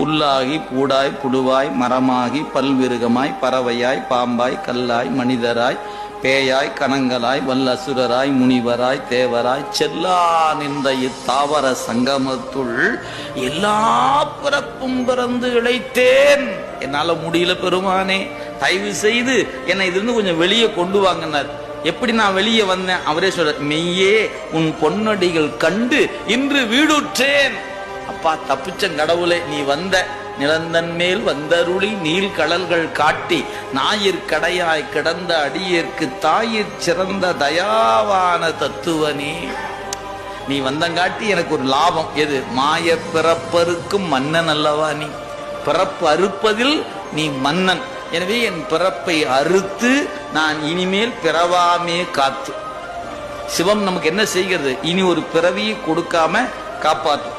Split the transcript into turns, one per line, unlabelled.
புல்லாகி பூடாய் புழுவாய் மரமாகி பல்விருகமாய் பறவையாய் பாம்பாய் கல்லாய் மனிதராய் பேயாய் கணங்களாய் வல்லசுரராய் முனிவராய் தேவராய் செல்லா நின்ற இத்தாவர சங்கமத்துள் எல்லா பிறப்பும் பிறந்து இழைத்தேன். என்னால முடியல பெருமானே தயவு செய்து என்னை இதிலிருந்து கொஞ்சம் வெளியே கொண்டு வாங்கினார். எப்படி நான் வெளியே வந்தேன்? அவரே சொல்ற மெய்யே உன் பொன்னடிகள் கண்டு இன்று வீடுற்றேன். அப்பா தப்பிச்ச கடவுளே நீ வந்த நிலந்தன் மேல் வந்தருளி நீல் கடல்கள் காட்டி ஞாயிற் கடையாய் கிடந்த அடியிற்கு தாயிற் சிறந்த தயாவான தத்துவனே. நீ வந்தங்காட்டி எனக்கு ஒரு லாபம். எது? மாய பிறப்பருக்கும் மன்னன் அல்லவா நீ? பிறப்பு அறுப்பதில் நீ மன்னன். எனவே என் பிறப்பை அறுத்து நான் இனிமேல் பிறவாமே காத்து. சிவம் நமக்கு என்ன செய்கிறது? இனி ஒரு பிறவியை கொடுக்காம காப்பாற்றும்